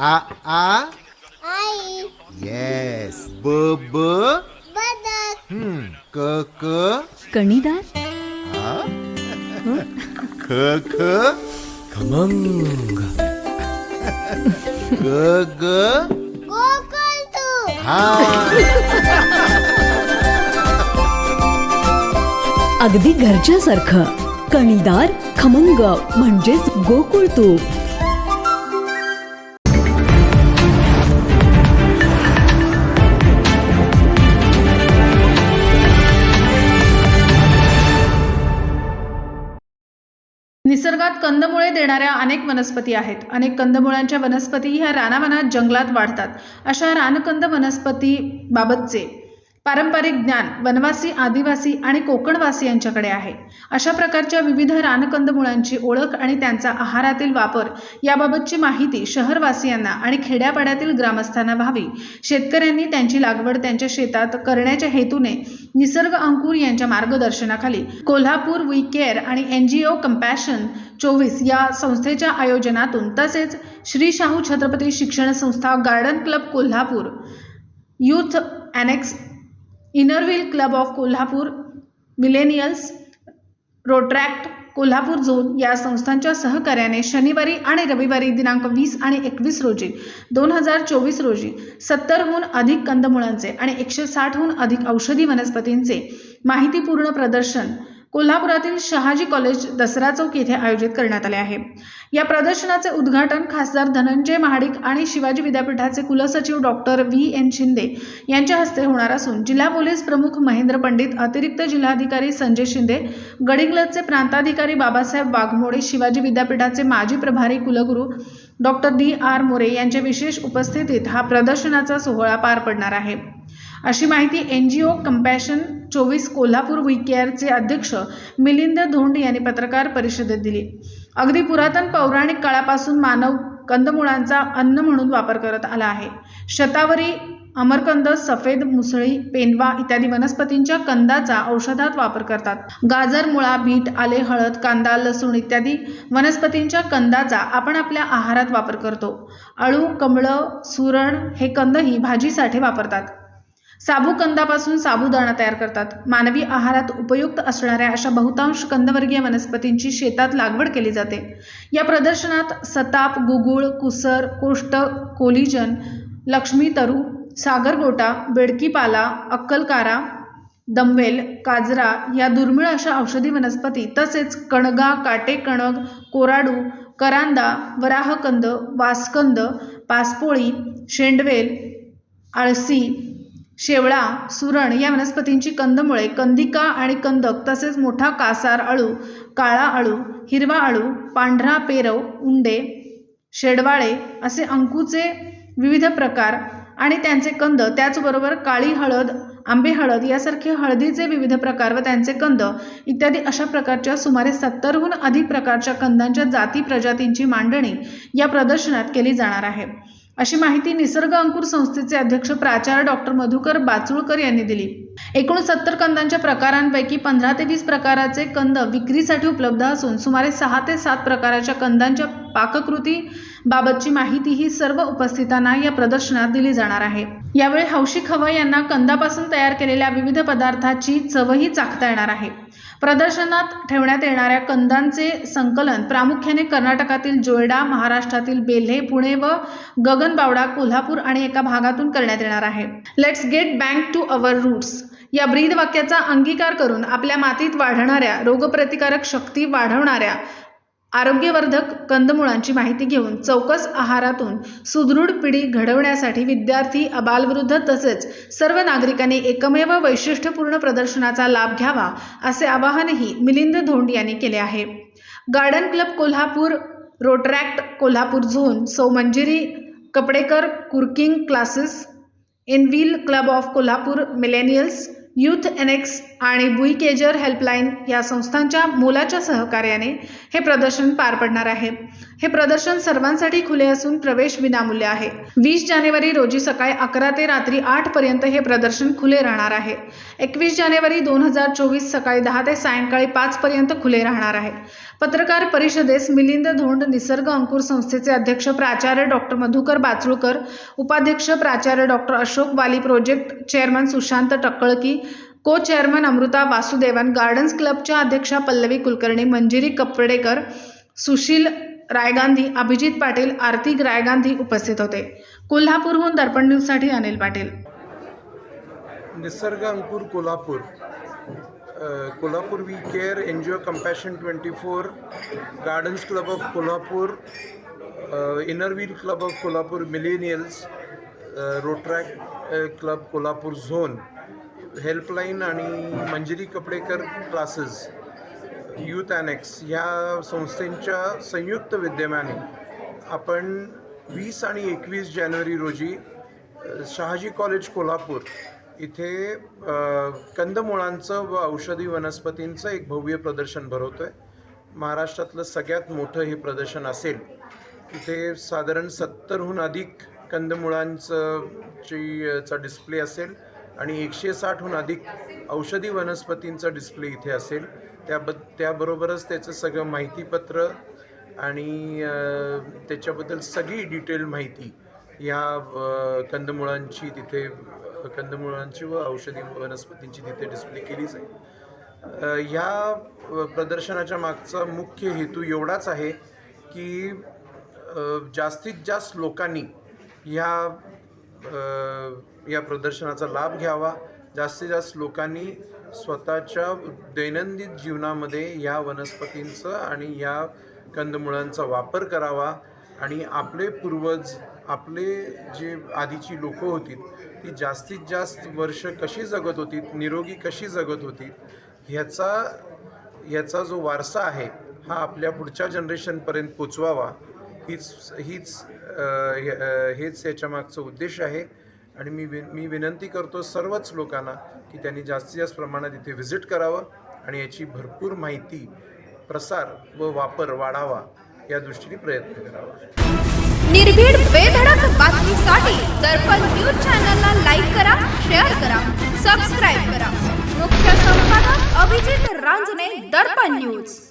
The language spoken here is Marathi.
आ आ? आई. येस ब ब बदक हम्म क क कणीदार? आ? ख ख खमंग. ग ग गोकुळ तू. हा. अगदी घरच्यासारखं. कणीदार खमंग म्हणजेच गोकुळ तूप निसर्गात कंदमुळे देणाऱ्या अनेक वनस्पती आहेत. अनेक कंदमुळांच्या वनस्पती ह्या रानावनात जंगलात वाढतात. अशा रानकंद वनस्पती बाबतचे पारंपरिक ज्ञान वनवासी आदिवासी आणि कोकणवासी यांच्याकडे आहे. अशा प्रकारच्या विविध रानकंद मुळांची ओळख आणि त्यांचा आहारातील वापर याबाबतची माहिती शहरवासियांना आणि खेड्यापाड्यातील ग्रामस्थांना व्हावी. शेतकऱ्यांनी त्यांची लागवड त्यांच्या शेतात करण्याच्या हेतूने निसर्ग अंकुर यांच्या मार्गदर्शनाखाली कोल्हापूर वी केअर आणि एन जी ओ कम्पॅशन चोवीस या संस्थेच्या आयोजनातून तसेच Shri Shahu Chhatrapati Shikshan Sanstha garden club Kolhapur youth annex inner wheel club of Kolhapur millennials Rotaract Kolhapur zone या संस्थांच्या सहकार्याने शनिवारी आणि रविवारी दिनांक वीस आणि एकवीस रोजी दोन हजार चोवीस रोजी सत्तरहून अधिक कंदमुळांचे आणि एकशे साठहून अधिक औषधी वनस्पतींचे माहितीपूर्ण प्रदर्शन कोल्हापुरातील शहाजी कॉलेज दसरा चौक येथे आयोजित करण्यात आले आहे. या प्रदर्शनाचे उद्घाटन खासदार धनंजय महाडिक आणि शिवाजी विद्यापीठाचे कुलसचिव डॉक्टर व्ही एन शिंदे यांच्या हस्ते होणार असून जिल्हा पोलीस प्रमुख महेंद्र पंडित अतिरिक्त जिल्हाधिकारी संजय शिंदे गडिंगलजचे प्रांताधिकारी बाबासाहेब वाघमोडे शिवाजी विद्यापीठाचे माजी प्रभारी कुलगुरू डॉक्टर डी आर मोरे यांच्या विशेष उपस्थितीत हा प्रदर्शनाचा सोहळा पार पडणार आहे. अशी माहिती एन जी ओ कम्पॅशन चोवीस कोल्हापूर वी केअरचे अध्यक्ष मिलिंद धोंड यांनी पत्रकार परिषदेत दिली. अगदी पुरातन पौराणिक काळापासून मानव कंदमुळांचा अन्न म्हणून वापर करत आला आहे. शतावरी अमरकंद सफेद मुसळी पेनवा इत्यादी वनस्पतींच्या कंदाचा औषधात वापर करतात. गाजर मुळा बीट आले हळद कांदा लसूण इत्यादी वनस्पतींच्या कंदाचा आपण आपल्या आहारात वापर करतो. अळू कमळं सुरण हे कंदही भाजीसाठी वापरतात. साबू कंदापासून साबुदाणा तयार करतात. मानवी आहारात उपयुक्त असणाऱ्या अशा बहुतांश कंदवर्गीय वनस्पतींची शेतात लागवड केली जाते. या प्रदर्शनात सताप गुगुळ कुसर कोष्ट कोलिजन लक्ष्मी तरू सागरगोटा बेडकीपाला अक्कलकारा दमवेल काजरा या दुर्मिळ अशा औषधी वनस्पती तसेच कणगा काटे कणग कोराडू करांदा वराहकंद वासकंद पासपोळी शेंडवेल आळसी शेवळा सुरण या वनस्पतींची कंदमुळे कंदिका आणि कंदक तसेच मोठा कासार अळू काळा अळू हिरवा अळू पांढरा पेरव उंडे शेडवाळे असे अंकूचे विविध प्रकार आणि त्यांचे कंद त्याचबरोबर काळी हळद आंबे हळद यासारखे हळदीचे विविध प्रकार व त्यांचे कंद इत्यादी अशा प्रकारच्या सुमारे सत्तरहून अधिक प्रकारच्या कंदांच्या जाती प्रजातींची मांडणी या प्रदर्शनात केली जाणार आहे. अशी माहिती निसर्ग अंकुर संस्थेचे अध्यक्ष प्राचार्य डॉक्टर मधुकर बाचुळकर यांनी दिली. एकूण सत्तर कंदांच्या प्रकारांपैकी पंधरा ते वीस प्रकाराचे कंद विक्रीसाठी उपलब्ध असून सुमारे सहा ते सात प्रकाराच्या कंदांच्या पाककृती बाबतची माहिती ही सर्व उपस्थितांना या प्रदर्शनात दिली जाणार आहे. यावेळी हौशी खवय यांना कंदापासून तयार केलेल्या विविध पदार्थाची चवही चाखता येणार आहे. प्रदर्शनात ठेवण्यात येणाऱ्या कंदांचे संकलन प्रामुख्याने कर्नाटकातील जोयडा महाराष्ट्रातील बेल्हे पुणे व गगनबावडा कोल्हापूर आणि एका भागातून करण्यात येणार आहे. Let's get back to our roots या ब्रीद वाक्याचा अंगीकार करून आपल्या मातीत वाढणाऱ्या रोगप्रतिकारक शक्ती वाढवणाऱ्या आरोग्यवर्धक कंदमुळांची माहिती घेऊन चौकस आहारातून सुदृढ पिढी घडवण्यासाठी विद्यार्थी अबालवृद्ध तसेच सर्व नागरिकांनी एकमेव वैशिष्ट्यपूर्ण प्रदर्शनाचा लाभ घ्यावा असे आवाहनही मिलिंद धोंड यांनी केले आहे. Garden club Kolhapur Rotaract Kolhapur zone सौ Manjiri Kapadekar cooking classes inner wheel club of Kolhapur millennials youth annex आणि बुई केजर हेल्पलाईन या संस्थांच्या मोलाच्या सहकार्याने हे प्रदर्शन पार पडणार आहे. हे प्रदर्शन सर्वांसाठी खुले असून प्रवेश विनामूल्य आहे. वीस जानेवारी रोजी सकाळी अकरा ते रात्री आठ पर्यंत हे प्रदर्शन खुले राहणार आहे. एकवीस जानेवारी दोन हजार चोवीस सकाळी दहा ते सायंकाळी पाच पर्यंत खुले राहणार आहे. पत्रकार परिषदेस मिलिंद धोंड निसर्ग अंकुर संस्थेचे अध्यक्ष प्राचार्य डॉक्टर मधुकर बाचुळकर उपाध्यक्ष प्राचार्य डॉक्टर अशोक वाली प्रोजेक्ट चेअरमन सुशांत टक्कळकी को चेअरमन अमृता वासुदेवन गार्डन्स क्लबच्या अध्यक्षा पल्लवी कुलकर्णी मंजिरी कपडेकर सुशील रायगांधी अभिजित पाटील आर्थिक रायगांधी उपस्थित होते. कोल्हापूरहून दर्पण न्यूजसाठी Anil Patil. Nisarg Ankur Kolhapur. Kolhapur we care N G O compassion twenty four gardens club of Kolhapur inner wheel club of Kolhapur millennials rotaract club Kolhapur zone helpline आणि Manjiri Kapdekar classes youth annex ह्या संस्थेंच्या संयुक्त विद्यमाने आपण वीस आणि एकवीस जानेवारी रोजी शहाजी कॉलेज कोल्हापूर इथे कंदमुळांचं व औषधी वनस्पतींचं एक भव्य प्रदर्शन भरवतो आहे महाराष्ट्रातलं सगळ्यात मोठं हे प्रदर्शन असेल. इथे साधारण सत्तरहून अधिक कंदमुळांचं ची चा डिस्प्ले असेल. आणि एकशे साठहून अधिक औषधी वनस्पतींचं डिस्प्ले इथे असेल. त्याब त्याबरोबरच त्याचं सगळं माहितीपत्र आणि त्याच्याबद्दल सगळी डिटेल माहिती या कंदमुळांची तिथे कंदमुळांची व औषधी वनस्पतींची तिथे डिस्प्ले केली जाईल. ह्या प्रदर्शनाच्या मागचा मुख्य हेतू एवढाच आहे की जास्तीत जास्त लोकांनी ह्या या प्रदर्शनाचा लाभ घ्यावा. जास्तीत जास्त लोकांनी स्वतःच्या दैनंदिन जीवनामध्ये या वनस्पतींचं आणि या कंदमुळांचा वापर करावा आणि आपले पूर्वज आपले जे आधीची लोकं होती ती जास्तीत जास्त वर्ष कशी जगत होती निरोगी कशी जगत होती ह्याचा ह्याचा जो वारसा आहे हा आपल्या पुढच्या जनरेशनपर्यंत पोचवावा. हीच हीच हे- हेच याच्यामागचं उद्देश आहे. आणि मी विन मी विनंती करतो सर्वच लोकांना की त्यांनी जास्तीत जास्त प्रमाणात इथे व्हिजिट करावं आणि याची भरपूर माहिती प्रसार व वापर वाढावा या दृष्टीने प्रयत्न करावा. निर्भीड बेधडक बातमीसाठी दर्पण न्यूज चॅनलला लाईक करा शेअर करा सबस्क्राईब करा. मुख्य संपादक अभिजित रांजणे दर्पण न्यूज.